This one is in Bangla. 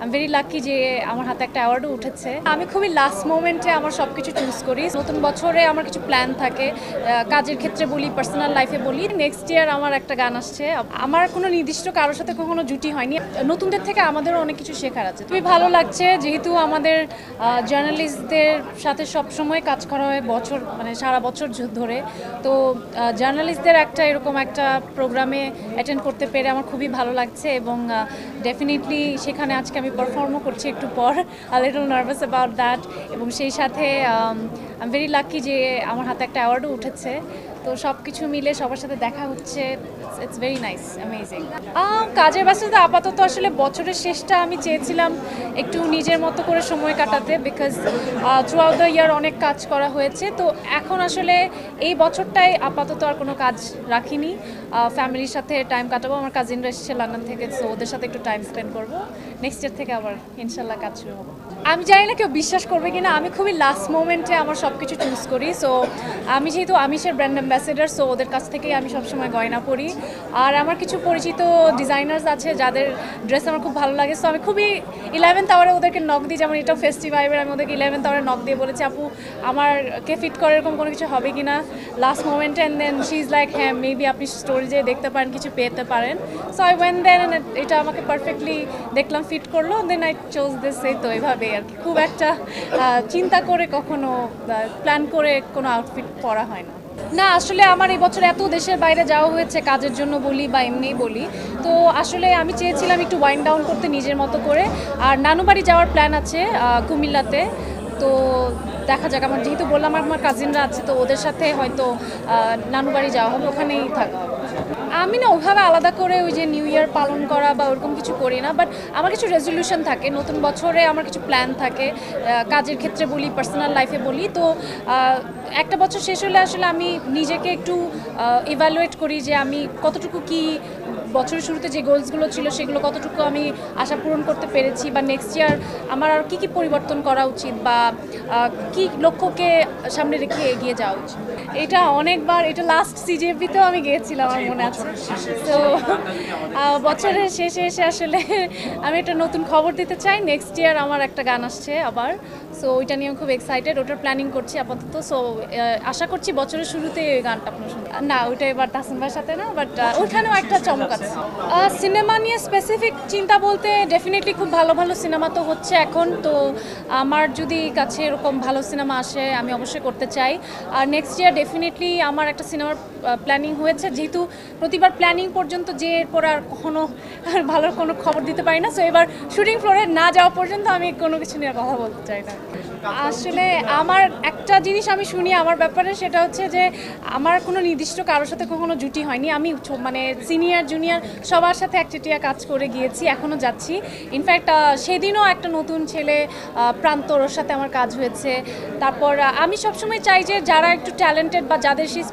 আমি ভেরি লাকি যে আমার হাতে একটা অ্যাওয়ার্ডও উঠেছে। আমি খুবই লাস্ট মোমেন্টে আমার সব কিছু চুজ করি। নতুন বছরে আমার কিছু প্ল্যান থাকে। কাজের ক্ষেত্রে বলি পার্সোনাল লাইফে বলি। নেক্সট ইয়ার আমার একটা গান আসছে। আমার কোনো নির্দিষ্ট কারোর সাথে কখনো জুটি হয়নি। নতুনদের থেকে আমাদেরও অনেক কিছু শেখার আছে। খুবই ভালো লাগছে যেহেতু আমাদের জার্নালিস্টদের সাথে সব সময় কাজ করা হয় বছর মানে সারা বছর ধরে। তো জার্নালিস্টদের একটা এরকম একটা প্রোগ্রামে অ্যাটেন্ড করতে পেরে আমার খুবই ভালো লাগছে এবং ডেফিনেটলি সেখানে আজকে আমি পারফর্মও করছি একটু পর I little nervous about that এবং সেই সাথে আই এম ভেরি লাকি যে আমার হাতে একটা অ্যাওয়ার্ডও উঠেছে। তো সব কিছু মিলে সবার সাথে দেখা হচ্ছে। ইটস ভেরি নাইস অ্যামেজিং কাজের ব্যস্ততা আপাতত আসলে বছরের শেষটা আমি চেয়েছিলাম একটু নিজের মতো করে সময় কাটাতে because throughout the year অনেক কাজ করা হয়েছে। তো এখন আসলে এই বছরটাই আপাতত আর কোনো কাজ রাখিনি। ফ্যামিলির সাথে টাইম কাটাবো, আমার কাজিনরা এসেছে লন্ডন থেকে সো ওদের সাথে একটু টাইম স্পেন্ড করব। নেক্সট ইয়ার থেকে আবার ইনশাল্লাহ কাজ শুরু হবে। আমি জানি না কেউ বিশ্বাস করবে কিনা, আমি খুবই লাস্ট মোমেন্টে আমার সব কিছু চুজ করি সো আমি যেহেতু আমিষের ব্র্যান্ড অ্যাম্বাসেডার সো ওদের কাছ থেকেই আমি সবসময় গয়না পরি। আর আমার কিছু পরিচিত ডিজাইনার্স আছে, যাদের ড্রেস আমার খুব ভালো লাগে। সো আমি খুবই ইলেভেন্থ আওয়ারে ওদেরকে নক দিই, যেমন এটাও ফেস্টিভাইবের আমি ওদেরকে ইলেভেন্থ আওয়ারে নক দিয়ে বলেছি, আপু, আমারকে ফিট করে এরকম কোনো কিছু হবে কি না লাস্ট মোমেন্টে and then she is like হ্যাঁ মেবি আপনি স্টোরেজে দেখতে পারেন, কিছু পেতে পারেন। সো আই ওয়েন দেন এটা আমাকে পারফেক্টলি দেখলাম ফিট করল দেন আই চোজ দিস এই তো, এভাবেই আর কি। খুব একটা চিন্তা করে কখনো প্ল্যান করে কোনো আউটফিট পরা হয় না। না আসলে আমার এই বছর এত দেশের বাইরে যাওয়া হয়েছে কাজের জন্য বলি বা এমনিই বলি, তো আসলে আমি চেয়েছিলাম একটু ওয়াইন ডাউন করতে নিজের মতো করে। আর নানুবাড়ি যাওয়ার প্ল্যান আছে কুমিল্লাতে। তো দেখা যাক, আমার যেহেতু বললাম আমার কাজিনরা আছে, তো ওদের সাথে হয়তো নানুবাড়ি যাওয়া হবে, ওখানেই থাকা হবে আমি না ওভাবে আলাদা করে ওই যে নিউ ইয়ার পালন করা বা ওরকম কিছু করি না বাট আমার কিছু রেজলিউশন থাকে। নতুন বছরে আমার কিছু প্ল্যান থাকে। কাজের ক্ষেত্রে বলি পার্সোনাল লাইফে বলি। তো একটা বছর শেষ হলে আসলে আমি নিজেকে একটু ইভ্যালুয়েট করি যে আমি কতটুকু কি বছরের শুরুতে যে গোলসগুলো ছিল সেগুলো কতটুকু আমি আশা পূরণ করতে পেরেছি বা নেক্সট ইয়ার আমার আর কী কী পরিবর্তন করা উচিত বা কি লক্ষ্যকে সামনে রেখে এগিয়ে যাওয়া উচিত। এটা অনেকবার, এটা লাস্ট সিজেপিতেও আমি গিয়েছিলাম মনে আছে? তো বছরের শেষে এসে আসলে আমি একটা নতুন খবর দিতে চাই। নেক্সট ইয়ার আমার একটা গান আসছে আবার। সো ওইটা নিয়ে আমি খুব এক্সাইটেড ওটার প্ল্যানিং করছি আপাতত। সো আশা করছি বছরের শুরুতে এই গানটা আপনার শুনতে না, ওইটা এবার তাসিম ভাইয়ের সাথে না বাট ওইখানেও একটা চমক আছে। সিনেমা নিয়ে স্পেসিফিক চিন্তা বলতে ডেফিনেটলি খুব ভালো ভালো সিনেমা তো হচ্ছে এখন। তো আমার যদি কাছে এরকম ভালো সিনেমা আসে, আমি অবশ্যই করতে চাই। আর নেক্সট ইয়ার ডেফিনেটলি আমার একটা সিনেমার প্ল্যানিং হয়েছে। যেহেতু প্রতিবার প্ল্যানিং পর্যন্ত যে এরপর আর কখনো ভালো কোনো খবর দিতে পারি না। সো এবার শুটিং ফ্লোরে না যাওয়া পর্যন্ত আমি কোনো কিছু নিয়ে কথা বলতে চাই না। আসলে আমার একটা জিনিস আমি শুনি আমার ব্যাপারে, সেটা হচ্ছে যে আমার কোনো নির্দিষ্ট কারোর সাথে কখনো জুটি হয়নি। আমি মানে সিনিয়র জুনিয়র সবার সাথে একচেটিয়া কাজ করে গিয়েছি এখনও যাচ্ছি। ইনফ্যাক্ট সেদিনও একটা নতুন ছেলে প্রান্তর ওর সাথে আমার কাজ হয়েছে। তারপর আমি সবসময় চাই যে যারা একটু ট্যালেন্টেড বা যাদের সেই